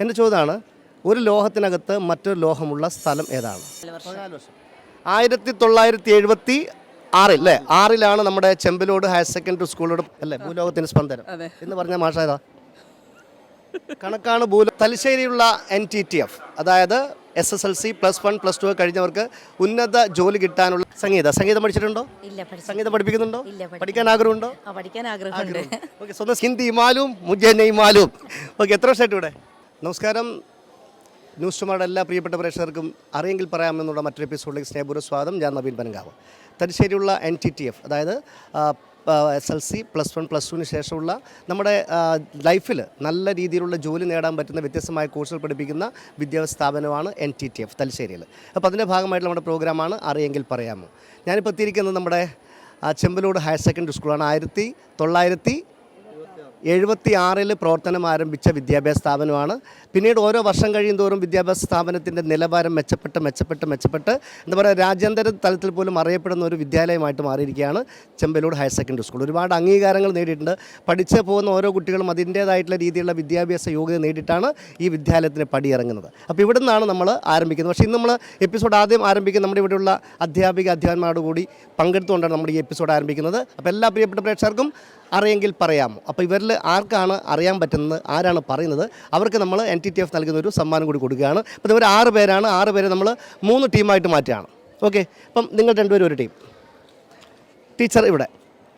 എന്റെ ചോദ്യമാണ് ഒരു ലോഹത്തിനകത്ത് മറ്റൊരു ലോഹമുള്ള സ്ഥലം ഏതാണ്? ആയിരത്തി തൊള്ളായിരത്തി എഴുപത്തി ആറിൽ അല്ലേ? ആറിലാണ് നമ്മുടെ ചെമ്പലോട് ഹയർ സെക്കൻഡറി സ്കൂളോട് അല്ലേ ഭൂലോകത്തിന് സ്പന്ദനം. എന്ന് പറഞ്ഞ മാഷ ഏതാ? കണക്കാണ് ഭൂലോ തലശ്ശേരിയുള്ള എൻ ടി ടി എഫ് അതായത് S S L C plus one plus two കഴിഞ്ഞവർക്ക് ഉന്നത ജോലി കിട്ടാനുള്ള സംഗീത സംഗീതം പഠിച്ചിട്ടുണ്ടോ? സംഗീതം പഠിപ്പിക്കുന്നുണ്ടോ. പഠിക്കാൻ ആഗ്രഹമുണ്ടോ? പഠിക്കാൻ ആഗ്രഹമുണ്ട്. ഓക്കെ സ്വന്തം ഹിന്ദി മാലും മുജെ നെയ് മാലും ഓക്കെ എത്ര വർഷമായിട്ട് ഇവിടെ? നമസ്കാരം. ന്യൂസ് ടുമാരുടെ എല്ലാ പ്രിയപ്പെട്ട പ്രേക്ഷകർക്കും അറിയെങ്കിൽ പറയാമെന്നുള്ള മറ്റൊരു എപ്പിസോഡിലേക്ക് സ്നേഹപൂർവ സ്വാഗതം. ഞാൻ നവീൻ പനങ്കാവ്. തലശ്ശേരിയുള്ള എൻ ടി ടി എഫ് അതായത് S L C plus one plus ടുവിന് ശേഷമുള്ള നമ്മുടെ ലൈഫിൽ നല്ല രീതിയിലുള്ള ജോലി നേടാൻ പറ്റുന്ന വ്യത്യസ്തമായ കോഴ്സുകൾ പഠിപ്പിക്കുന്ന വിദ്യാഭ്യാസ സ്ഥാപനമാണ് എൻ ടി ടി എഫ് തലശ്ശേരിയിൽ അപ്പോൾ അതിന്റെ ഭാഗമായിട്ടുള്ള നമ്മുടെ പ്രോഗ്രാമാണ് അറിയെങ്കിൽ പറയാമോ. ഞാനിപ്പോൾ എത്തിയിരിക്കുന്നത് നമ്മുടെ ചെമ്പലൂട് ഹയർ സെക്കൻഡറി സ്കൂളാണ്. ആയിരത്തി തൊള്ളായിരത്തി എഴുപത്തി ആറിൽ പ്രവർത്തനം ആരംഭിച്ച വിദ്യാഭ്യാസ സ്ഥാപനമാണ് പിന്നീട് ഓരോ വർഷം കഴിയുന്തോറും വിദ്യാഭ്യാസ സ്ഥാപനത്തിന്റെ നിലവാരം മെച്ചപ്പെട്ട് മെച്ചപ്പെട്ട് മെച്ചപ്പെട്ട് എന്താ പറയുക രാജ്യാന്തര തലത്തിൽ പോലും അറിയപ്പെടുന്ന ഒരു വിദ്യാലയമായിട്ട് മാറിയിരിക്കുകയാണ് ചെമ്പലൂർ ഹയർ സെക്കൻഡറി സ്കൂൾ. ഒരുപാട് അംഗീകാരങ്ങൾ നേടിയിട്ടുണ്ട്. പഠിച്ച് പോകുന്ന ഓരോ കുട്ടികളും അതിന്റേതായിട്ടുള്ള രീതിയിലുള്ള വിദ്യാഭ്യാസ യോഗ്യത നേടിയിട്ടാണ് ഈ വിദ്യാലയത്തിന് പടിയിറങ്ങുന്നത്. അപ്പോൾ ഇവിടെ നിന്നാണ് നമ്മൾ ആരംഭിക്കുന്നത്. പക്ഷേ ഇന്ന് നമ്മൾ എപ്പിസോഡ് ആദ്യം ആരംഭിക്കുന്നത് നമ്മുടെ ഇവിടെയുള്ള അധ്യാപിക അധ്യാപന്മാരോട് കൂടി പങ്കെടുത്തുകൊണ്ടാണ് നമ്മൾ ഈ എപ്പിസോഡ് ആരംഭിക്കുന്നത്. അപ്പോൾ എല്ലാ പ്രിയപ്പെട്ട പ്രേക്ഷകർക്കും അറിയെങ്കിൽ പറയാമോ? അപ്പോൾ ഇവരിൽ ആർക്കാണ് അറിയാൻ പറ്റുന്നത്? ആരാണ് പറയുന്നത്? അവർക്ക് നമ്മൾ ടി ടി എഫ് നൽകുന്ന ഒരു സമ്മാനം കൂടി കൊടുക്കുകയാണ്. അപ്പോൾ ഇവർ ആറ് പേരാണ്. ആറ് പേരെ നമ്മൾ മൂന്ന് ടീമായിട്ട് മാറ്റുകയാണ്. ഓക്കെ? അപ്പം നിങ്ങൾ രണ്ടുപേരും ഒരു ടീം. ടീച്ചർ ഇവിടെ.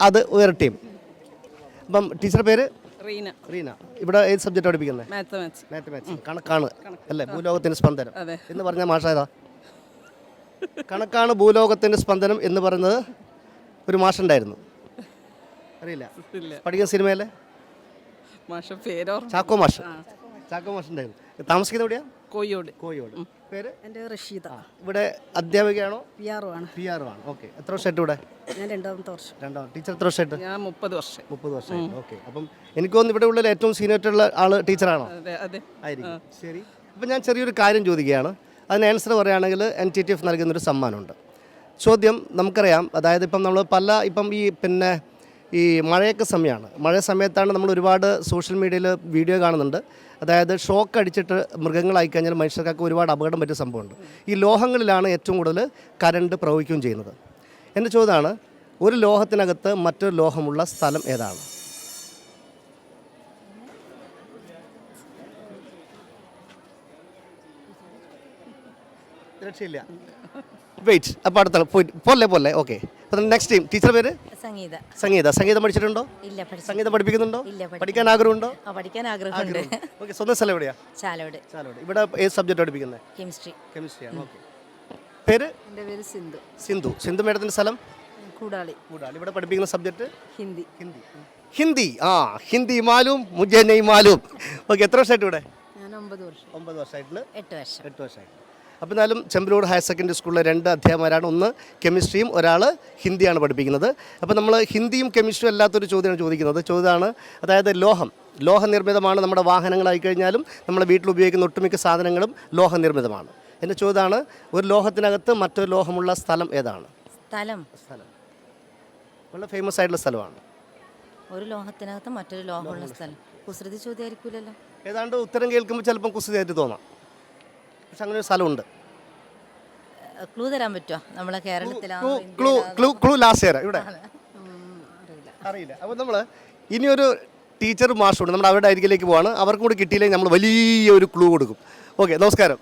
അത് വേറെ ടീം. അപ്പം ടീച്ചർ പേര്? റീന. റീന. ഇവിടെ ഏത് സബ്ജക്റ്റ് പഠിപ്പിക്കുന്നത്? മാത്തമാറ്റിക്സ് മാത്തമാറ്റിക്സ് കണക്കാണ്. അല്ലേ? ഭൂലോകത്തിന്റെ സ്പന്ദനം. എന്ന് പറഞ്ഞ മാഷ ഏതാ? കണക്കാണ് ഭൂലോകത്തിന്റെ സ്പന്ദനം എന്ന് പറയുന്നത് ഒരു മാഷുണ്ടായിരുന്നു അറിയില്ല. പഠിക്കുന്ന സിനിമയല്ലേ? മാഷ പേരോ? ചാക്കോ മാഷ്. ചാക്കോ മാഷ് ഉണ്ടായിരുന്നു താമസിക്കുന്ന എവിടെയാ? കോഴിയോട്. കോഴിയോട്. പേര്? എന്റെ റഷീദ. ഇവിടെ അധ്യാപികയാണോ? പി ആർ ആണ്. പി ആർ ആണ്. ഓക്കെ. എത്ര വർഷമായിട്ട് ഇവിടെ? ഞാൻ രണ്ടാമത്തെ വർഷം. രണ്ടാം ടീച്ചർ എത്ര വർഷമായിട്ട്? ഞാൻ മുപ്പത് വർഷം. മുപ്പത് വർഷം ഓക്കെ. അപ്പം എനിക്ക് തോന്നുന്നു ഇവിടെ ഉള്ള ഏറ്റവും സീനിയർ ആൾ ടീച്ചറാണോ? അതെ അതെ. ആയിരിക്കും. ശരി. അപ്പം ഞാൻ ചെറിയൊരു കാര്യം ചോദിക്കുകയാണ്. അതിന് ആൻസർ പറയുകയാണെങ്കിൽ എൻ ടി ടി എഫ് നൽകുന്നൊരു സമ്മാനമുണ്ട്. ചോദ്യം നമുക്കറിയാം. അതായത് ഇപ്പം നമ്മൾ പല ഇപ്പം ഈ പിന്നെ ഈ മഴയൊക്കെ സമയമാണ്. മഴ സമയത്താണ് നമ്മൾ ഒരുപാട് സോഷ്യൽ മീഡിയയിൽ വീഡിയോ കാണുന്നുണ്ട്. അതായത് ഷോക്ക് അടിച്ചിട്ട് മൃഗങ്ങളായി കഴിഞ്ഞാൽ മനുഷ്യർക്കൊക്കെ ഒരുപാട് അപകടം പറ്റിയ സംഭവമുണ്ട്. ഈ ലോഹങ്ങളിലാണ് ഏറ്റവും കൂടുതൽ കരണ്ട് പ്രവഹിക്കുകയും ചെയ്യുന്നത്. എന്റെ ചോദ്യമാണ് ഒരു ലോഹത്തിനകത്ത് മറ്റൊരു ലോഹമുള്ള സ്ഥലം ഏതാണ്? രക്ഷയില്ല. വെയിറ്റ് അപ്പോൾ അടുത്ത പോലെ പോലെ ഓക്കെ അപ്പം നെക്സ്റ്റ് ടീം ടീച്ചർ പേര്? സംഗീത. സംഗീത. സംഗീതം പഠിച്ചിട്ടുണ്ടോ? ഇല്ല സംഗീതം പഠിപ്പിക്കുന്നുണ്ടോ? ഇല്ല, പഠിക്കാൻ ആഗ്രഹമുണ്ടോ? ആ പഠിക്കാൻ ആഗ്രഹമുണ്ട്. ഓക്കെ സ്വന്തം സ്ഥലം എവിടെയാ? ചാലോട്. ചാലോട്. ഇവിടെ ഏത് സബ്ജക്റ്റ് പഠിപ്പിക്കുന്നത് കെമിസ്ട്രി കെമിസ്ട്രിയാണ് ഓക്കെ പേര്? എന്റെ പേര് സിന്ധു. സിന്ധു. സിന്ധു മേഡത്തിന്റെ സ്ഥലം? കൂടാളി. കൂടാളി. ഇവിടെ പഠിപ്പിക്കുന്ന സബ്ജക്റ്റ് ഹിന്ദി. ഹിന്ദി. ഹിന്ദി. ആ ഹിന്ദി മാലും മുജെ നെയ് മാലും. ഓക്കെ എത്ര വർഷമായിട്ട് ഇവിടെ? ഞാൻ ഒമ്പത് വർഷം. ഒമ്പത് വർഷമായിട്ടുണ്ട് എട്ട് വർഷം. എട്ട് വർഷമായിട്ട്. അപ്പോൾ എന്നാലും ചെമ്പലൂർ ഹയർ സെക്കൻഡറി സ്കൂളിലെ രണ്ട് അധ്യാപകരാണ് ഒന്ന് കെമിസ്ട്രിയും ഒരാൾ ഹിന്ദിയാണ് പഠിപ്പിക്കുന്നത്. അപ്പോൾ നമ്മൾ ഹിന്ദിയും കെമിസ്ട്രിയും അല്ലാത്തൊരു ചോദ്യമാണ് ചോദിക്കുന്നത്. ചോദ്യമാണ് അതായത് ലോഹം. ലോഹനിർമ്മിതമാണ് നമ്മുടെ വാഹനങ്ങളായി കഴിഞ്ഞാലും നമ്മുടെ വീട്ടിൽ ഉപയോഗിക്കുന്ന ഒട്ടുമിക്ക സാധനങ്ങളും ലോഹനിർമ്മിതമാണ്. എന്റെ ചോദ്യമാണ് ഒരു ലോഹത്തിനകത്ത് മറ്റൊരു ലോഹമുള്ള സ്ഥലം ഏതാണ്? സ്ഥലം. സ്ഥലം. വളരെ ഫേമസ് ആയിട്ടുള്ള സ്ഥലമാണ്. ഒരു ലോഹത്തിനകത്ത് മറ്റൊരു ലോഹമുള്ള സ്ഥലം. കുസൃതി ചോദ്യമായിരിക്കില്ലല്ലോ ഏതാണ്ട് ഉത്തരം കേൾക്കുമ്പോൾ ചിലപ്പം കുസൃതിയായിട്ട് തോന്നാം. പക്ഷെ അങ്ങനെ ഒരു സ്ഥലമുണ്ട് ക്ലൂ തരാൻ പറ്റുമോ നമ്മളെ കേരളത്തിലാണ് clue clue clue clue last തരാം ഇവിടെ. അറിയില്ല. അറിയില്ല. അപ്പോൾ നമ്മൾ ഇനിയൊരു ടീച്ചർ മാഷുണ്ട്. നമ്മൾ അവരുടെ അരികിലേക്ക് പോവാണ്. അവർക്കും കൂടി കിട്ടിയില്ലെങ്കിൽ നമ്മൾ വലിയ ഒരു ക്ലൂ കൊടുക്കും ഓക്കെ നമസ്കാരം.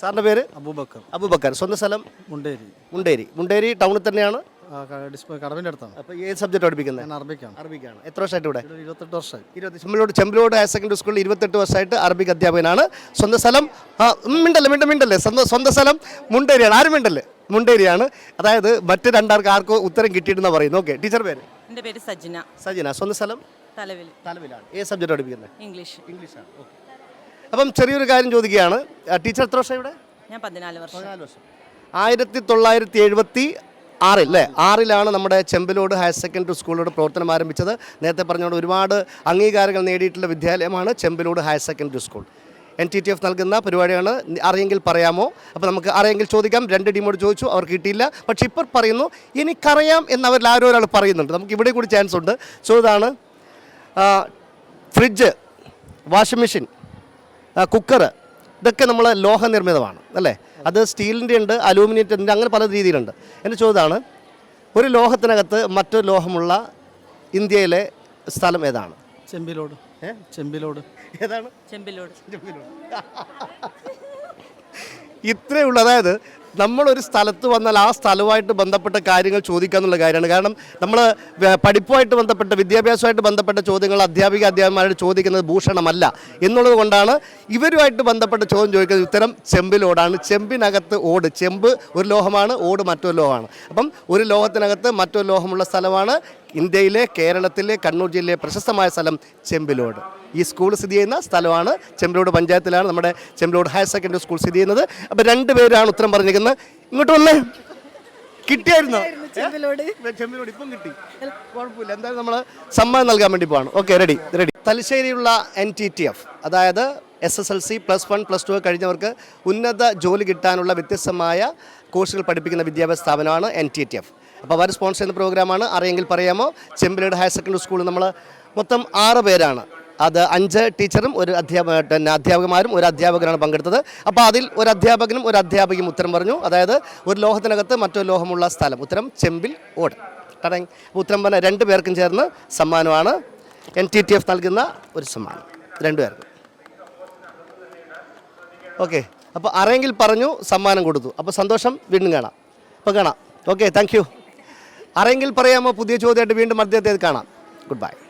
സാറിന്റെ പേര്? അബൂബക്കർ. അബൂബക്കർ. സ്വന്തം സ്ഥലം? മുണ്ടേരി. മുണ്ടേരി. മുണ്ടേരി ടൗണിൽ തന്നെയാണ്. ക- കടവിന്റെ അടുത്താണ്. അപ്പോൾ ഏത് സബ്ജക്റ്റ് പഠിപ്പിക്കുന്നത് ഞാൻ അറബിക്കാണ്. അറബിക്കാണ്. എത്ര വർഷമായിട്ട് ഇവിടെ? ഒരു ഇരുപത്തെട്ട് വർഷമായി. ഇരുപത്തി ചെമ്പലോട് ചെമ്പലോട് ഹയർ സെക്കൻഡറി സ്കൂളിൽ ഇരുപത്തെട്ട് വർഷമായിട്ട് അറബിക് അധ്യാപകനാണ്. സ്വന്തം സ്ഥലം ആ ഉം, മിണ്ടല്ലേ മിണ്ട മിണ്ടല്ലേ? സ്വന്തം സ്വന്തം സ്ഥലം മുണ്ടേരിയാണ്. ആരും മിണ്ടല്ലേ? മുണ്ടേരിയാണ്. അതായത് മറ്റ് രണ്ടാർക്ക് ആർക്കോ ഉത്തരം കിട്ടിയിട്ടെന്ന് പറയുന്നു ഓക്കെ ടീച്ചർ പേര്? എന്റെ പേര് സജ്ന സജിന സ്വന്തം സ്ഥലം? തലവിൽ തലവിലാണ്. ഏത് സബ്ജക്റ്റ് പഠിപ്പിക്കുന്നത് ഇംഗ്ലീഷ്. ഇംഗ്ലീഷാണ്. ഓക്കെ അപ്പം ചെറിയൊരു കാര്യം ചോദിക്കുകയാണ്. ആ, ടീച്ചർ എത്ര വർഷം ഇവിടെ? ഞാൻ പതിനാല് വർഷം. പതിനാല് വർഷം. ആയിരത്തി തൊള്ളായിരത്തി എഴുപത്തി ആറിൽ അല്ലേ? ആറിലാണ് നമ്മുടെ ചെമ്പലോട് ഹയർ സെക്കൻഡറി സ്കൂളിലൂടെ പ്രവർത്തനം ആരംഭിച്ചത്. നേരത്തെ പറഞ്ഞുകൊണ്ട് ഒരുപാട് അംഗീകാരങ്ങൾ നേടിയിട്ടുള്ള വിദ്യാലയമാണ് Chembalode higher secondary school. N T T F നൽകുന്ന പരിപാടിയാണ്. അറിയെങ്കിൽ പറയാമോ? അപ്പോൾ നമുക്ക് അറിയെങ്കിൽ ചോദിക്കാം. രണ്ട് ടീമോട് ചോദിച്ചു. അവർ കിട്ടിയില്ല. പക്ഷേ ഇപ്പോൾ പറയുന്നു എനിക്കറിയാം എന്നവരിൽ ആരോ ഒരാൾ പറയുന്നുണ്ട്. നമുക്ക് ഇവിടെ കൂടി ചാൻസ് ഉണ്ട്. സോ ഇതാണ് ഫ്രിഡ്ജ് വാഷിംഗ് മെഷീൻ കുക്കർ ഇതൊക്കെ നമ്മൾ ലോഹനിർമ്മിതമാണ് അല്ലേ? അത് സ്റ്റീലിന്റെ ഉണ്ട് അലൂമിനിയത്തിന്റെ ഉണ്ട് അങ്ങനെ പല രീതിയിലുണ്ട്. എന്റെ ചോദ്യമാണ് ഒരു ലോഹത്തിനകത്ത് മറ്റൊരു ലോഹമുള്ള ഇന്ത്യയിലെ സ്ഥലം ഏതാണ്? ചെമ്പിലോട്. ചെമ്പിലോട്. ഏതാണ്? ചെമ്പിലോട്. ഇത്രയേ ഉള്ളൂ. അതായത് നമ്മളൊരു സ്ഥലത്ത് വന്നാൽ ആ സ്ഥലവുമായിട്ട് ബന്ധപ്പെട്ട കാര്യങ്ങൾ ചോദിക്കുക എന്നുള്ള കാര്യമാണ്. കാരണം നമ്മൾ പഠിപ്പുമായിട്ട് ബന്ധപ്പെട്ട വിദ്യാഭ്യാസമായിട്ട് ബന്ധപ്പെട്ട ചോദ്യങ്ങൾ അധ്യാപിക അധ്യാപകന്മാരോട് ചോദിക്കുന്നത് ഭൂഷണമല്ല എന്നുള്ളത് കൊണ്ടാണ് ഇവരുമായിട്ട് ബന്ധപ്പെട്ട ചോദ്യം ചോദിക്കുന്നത് ഉത്തരം ചെമ്പിലോടാണ്. ചെമ്പിനകത്ത് ഓട്. ചെമ്പ് ഒരു ലോഹമാണ് ഓട് മറ്റൊരു ലോഹമാണ്. അപ്പം ഒരു ലോഹത്തിനകത്ത് മറ്റൊരു ലോഹമുള്ള സ്ഥലമാണ് ഇന്ത്യയിലെ കേരളത്തിലെ കണ്ണൂർ ജില്ലയിലെ പ്രശസ്തമായ സ്ഥലം ചെമ്പിലോട്. ഈ സ്കൂൾ സ്ഥിതി ചെയ്യുന്ന സ്ഥലമാണ്. ചെമ്പിലോട് പഞ്ചായത്തിലാണ് നമ്മുടെ ചെമ്പിലോട് ഹയർ സെക്കൻഡറി സ്കൂൾ സ്ഥിതി ചെയ്യുന്നത്. അപ്പോൾ രണ്ട് പേരാണ് ഉത്തരം പറഞ്ഞിരിക്കുന്നത്. ഇങ്ങോട്ട് വന്നേ. കിട്ടിയായിരുന്നോ? ചെമ്പിലോട്. ചെമ്പിലോട് ഇപ്പം കിട്ടി. കുഴപ്പമില്ല. എന്തായാലും നമ്മൾ സമ്മാനം നൽകാൻ വേണ്ടി പോവാണ്. ഓക്കെ റെഡി റെഡി തലശ്ശേരിയുള്ള എൻ ടി ടി എഫ് അതായത് S S L C plus one plus two കഴിഞ്ഞവർക്ക് ഉന്നത ജോലി കിട്ടാനുള്ള വ്യത്യസ്തമായ കോഴ്സുകൾ പഠിപ്പിക്കുന്ന വിദ്യാഭ്യാസ സ്ഥാപനമാണ് എൻ ടി ടി എഫ് അപ്പോൾ അവർ സ്പോൺസർ ചെയ്യുന്ന പ്രോഗ്രാമാണ് അറിയെങ്കിൽ പറയാമോ? ചെമ്പിലോട് ഹയർ സെക്കൻഡറി സ്കൂളിൽ നമ്മൾ മൊത്തം ആറ് പേരാണ്. അത് അഞ്ച് ടീച്ചറും ഒരു അധ്യാപക പിന്നെ അധ്യാപകന്മാരും ഒരു അധ്യാപകനാണ് പങ്കെടുത്തത്. അപ്പോൾ അതിൽ ഒരു അധ്യാപകനും ഒരു അധ്യാപകയും ഉത്തരം പറഞ്ഞു. അതായത് ഒരു ലോഹത്തിനകത്ത് മറ്റൊരു ലോഹമുള്ള സ്ഥലം. ഉത്തരം ചെമ്പിൽ ഓട് ടടങ് ഉത്തരം പറഞ്ഞ രണ്ട് പേർക്കും ചേർന്ന് സമ്മാനമാണ്. എൻ ടി ടി എഫ് നൽകുന്ന ഒരു സമ്മാനം. രണ്ടുപേർക്കും ഓക്കെ. അപ്പോൾ ആരെങ്കിൽ പറഞ്ഞു സമ്മാനം കൊടുത്തു. അപ്പോൾ സന്തോഷം വീണ്ടും കാണാം. അപ്പോൾ കാണാം. Okay thank you. ആരെങ്കിൽ പറയാമോ പുതിയ ചോദ്യമായിട്ട് വീണ്ടും അദ്ദേഹത്തെ കാണാം. Good bye.